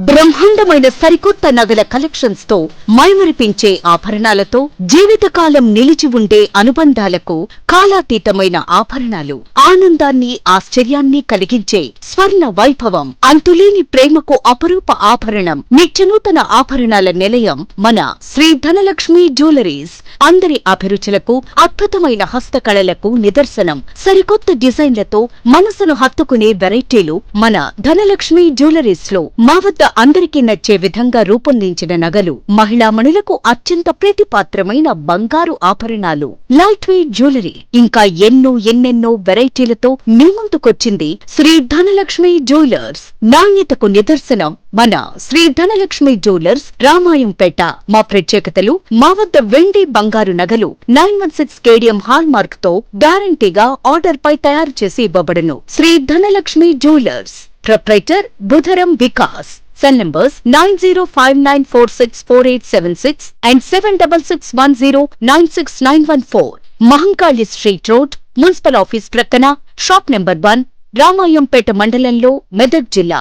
బ్రహ్మాండమైన సరికొత్త నగల కలెక్షన్స్తో మైమరిపించే ఆభరణాలతో జీవితకాలం నిలిచి ఉండే అనుబంధాలకు కాలాతీతమైన ఆభరణాలు. ఆనందాన్ని ఆశ్చర్యాన్ని కలిగించే స్వర్ణ వైభవం అంతులేని ప్రేమకు అపరూప ఆభరణం నిత్యనూతన ఆభరణాల నిలయం మన శ్రీ ధనలక్ష్మి జ్యువెలరీస్. అందరి అభిరుచులకు అద్భుతమైన హస్తకళలకు నిదర్శనం. సరికొత్త డిజైన్లతో మనసును హత్తుకునే వెరైటీలు మన ధనలక్ష్మి జ్యువెలరీస్లో మా వద్ద అందరికీ నచ్చే విధంగా రూపొందించిన నగలు మహిళామణులకు అత్యంత ప్రీతిపాత్రమైన బంగారు ఆభరణాలు. లైట్ వెయిట్ జ్యువెలరీ ఇంకా ఎన్నో ఎన్నెన్నో వెరైటీలతో మీ ముందుకొచ్చింది శ్రీ ధనలక్ష్మి జ్యువెలర్స్. నాణ్యతకు నిదర్శనం మన శ్రీ ధనలక్ష్మి జ్యువెలర్స్ రామాయంపేట. మా ప్రత్యేకతలు మా వద్ద వెండి బంగారు నగలు nine one six cadmium hall మార్క్తో గ్యారంటీగా ఆర్డర్ పై తయారు చేసి ఇవ్వబడును. Shri Dhanalakshmi jewellers. Proprietor Budharam Vikas. Cell numbers nine zero five nine four six four eight seven six and seven double six one zero nine six nine one four Mahankali street road municipal office ప్రక్కన shop number one Ramayampet మండలంలో మెదక్ జిల్లా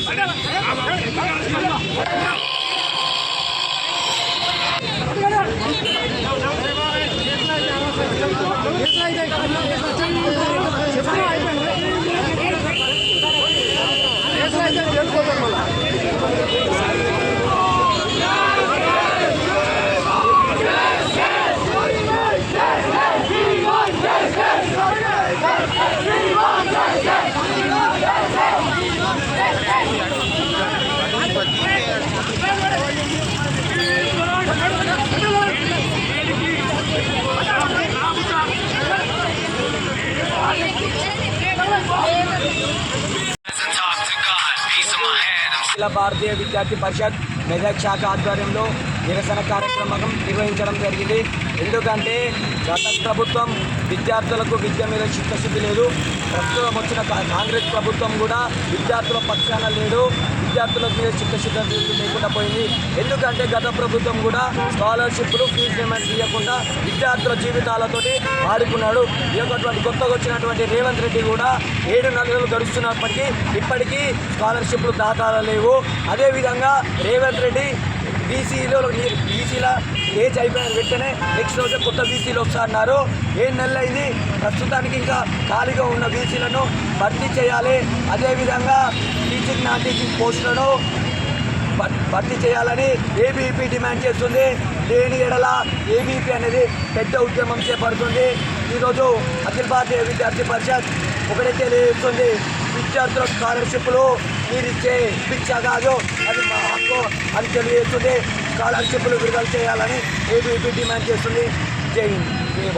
ですね。అఖిల భారతీయ విద్యార్థి పరిషత్ మెదక్ శాఖ ఆధ్వర్యంలో నిరసన కార్యక్రమం నిర్వహించడం జరిగింది. ఎందుకంటే గత ప్రభుత్వం విద్యార్థులకు విద్య మీద చిత్తశుద్ధి లేదు. ప్రస్తుతం వచ్చిన కాంగ్రెస్ ప్రభుత్వం కూడా విద్యార్థుల పక్షాన లేడు. విద్యార్థుల మీద చిత్తశుద్ధం లేకుండా పోయింది. ఎందుకంటే గత ప్రభుత్వం కూడా స్కాలర్షిప్లు ఫీజు పేమెంట్ ఇవ్వకుండా విద్యార్థుల జీవితాలతోటి ఆడుకున్నాడు. ఈ యొక్కటువంటి కొత్తగా వచ్చినటువంటి రేవంత్ రెడ్డి కూడా ఏడు నెలలు గడుస్తున్నప్పటికీ ఇప్పటికీ స్కాలర్షిప్లు దాఖలా లేవు అదేవిధంగా రేవంత్ రెడ్డి బీసీలో బీసీల ఏజ్ అయిపోయిన వెంటనే నెక్స్ట్ రోజు కొత్త బీసీలు వస్తున్నారు ఏడు నెల అయింది ప్రస్తుతానికి ఇంకా ఖాళీగా ఉన్న బీసీలను భర్తీ చేయాలి. అదేవిధంగా టీచింగ్ నాన్ టీచింగ్ పోస్టులను భర్తీ చేయాలని ఏబీపీ డిమాండ్ చేస్తుంది. దేని ఎడల ఏబీపీ అనేది పెద్ద ఉద్యమం చేపడుతుంది. ఈరోజు అఖిల భారతీయ విద్యార్థి పరిషత్ ఒకటే తెలియజేస్తుంది విద్యార్థుల స్కాలర్షిప్లు మీరు ఇచ్చే పిచ్చా కాదు అది మా హక్కు అని తెలియజేస్తుంది. స్కాలర్షిప్లు విడుదల చేయాలని ఏబీపీ డిమాండ్ చేస్తుంది. జై హింద్.